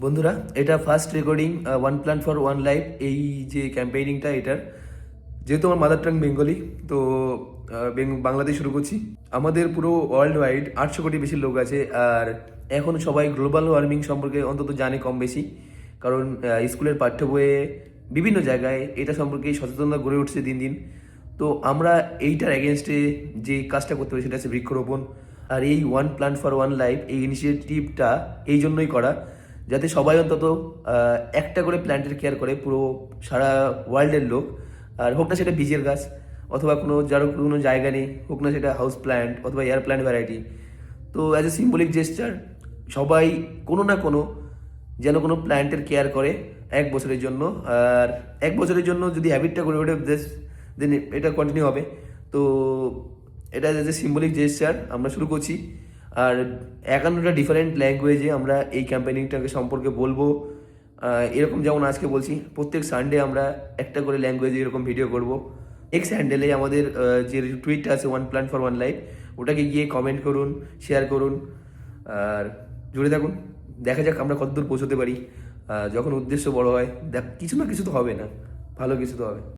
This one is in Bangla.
বন্ধুরা, এটা first recording one plan for one life এই যে ক্যাম্পেইনিংটা এটার। যেহেতু আমার মাদার টাং বেঙ্গলি তো বেং- বাংলাতে শুরু করছি। আমাদের পুরো ওয়ার্ল্ড ওয়াইড আটশো কোটি বেশি লোক আছে, আর এখন সবাই গ্লোবাল ওয়ার্মিং সম্পর্কে অন্তত জানে কম বেশি। কারণ স্কুলের পাঠ্য বইয়ে বিভিন্ন জায়গায় এটা সম্পর্কে সচেতনতা গড়ে উঠছে দিন দিন। তো আমরা এইটার এগেনস্টে যে কাজটা করতে পারি সেটা হচ্ছে বৃক্ষরোপণ। আর এই one plan for one life এই ইনিশিয়েটিভটা এই জন্যই করা। যাতে সবাই অন্তত একটা করে প্ল্যান্টের কেয়ার করে, পুরো সারা ওয়ার্ল্ডের লোক। আর হোক না সেটা বীজের গাছ, অথবা কোনো যার কোনো জায়গা নেই, হোক না সেটা হাউস প্ল্যান্ট অথবা এয়ার প্ল্যান্ট ভ্যারাইটি তো অ্যাজ এ সিম্বলিক জেস্টার সবাই কোনো না কোনো যেন কোনো প্ল্যান্টের কেয়ার করে এক বছরের জন্য। আর এক বছরের জন্য যদি হ্যাবিটটা করে ওঠে দেন এটা কন্টিনিউ হবে। তো এটা অ্যাজ এ সিম্বলিক জেস্টার আমরা শুরু করছি। আর একান্নটা ডিফারেন্ট ল্যাঙ্গুয়েজে আমরা এই ক্যাম্পেনিংটাকে সম্পর্কে বলব। এরকম যেমন আজকে বলছি, প্রত্যেক সানডে আমরা একটা করে ল্যাঙ্গুয়েজে এরকম ভিডিও করব। এক্স হ্যান্ডেলে আমাদের যে টুইটটা আছে one plan for one life ওটাকে গিয়ে কমেন্ট করুন শেয়ার করুন। আর জুড়ে থাকুন, দেখা যাক আমরা কতদূর পৌঁছতে পারি। যখন উদ্দেশ্য বড় হয়, দেখ, কিছু না কিছু তো হবে না, ভালো কিছু তো হবে।